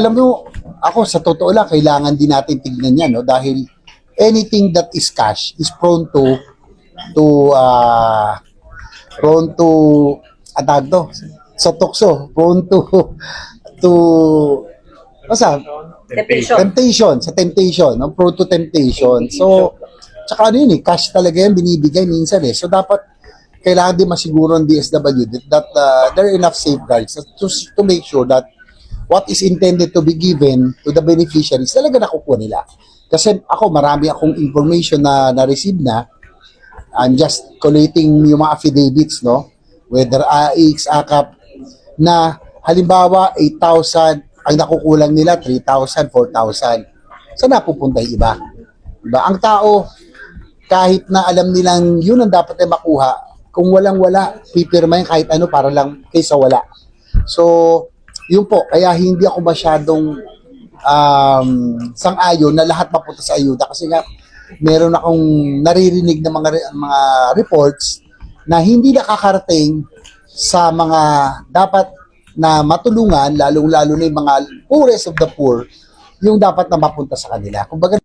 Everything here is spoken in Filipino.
Alam mo, ako sa totoo lang, kailangan din natin tignan yan, no? Dahil anything that is cash is prone to to uh, prone to atag to sa tukso prone to to basta Temptation. temptation sa temptation no prone to temptation so tsaka ano yun eh cash talaga yan binibigay minsan eh so dapat kailangan din masiguro ng DSW that, that uh, there are enough safeguards to, to make sure that what is intended to be given to the beneficiaries talaga nakukuha nila kasi ako marami akong information na na-receive na I'm just collating yung mga affidavits, no? Whether AX, AKAP, na halimbawa 8,000, ang nakukulang nila 3,000, 4,000. Saan napupunta yung iba? Diba? Ang tao, kahit na alam nilang yun ang dapat ay makuha, kung walang-wala, pipirma yung kahit ano para lang kaysa wala. So, yun po, kaya hindi ako masyadong um, sang-ayon na lahat mapunta sa ayuda kasi nga meron akong naririnig na mga mga reports na hindi nakakarating sa mga dapat na matulungan lalong-lalo na yung mga poorest of the poor yung dapat na mapunta sa kanila. Kumbaga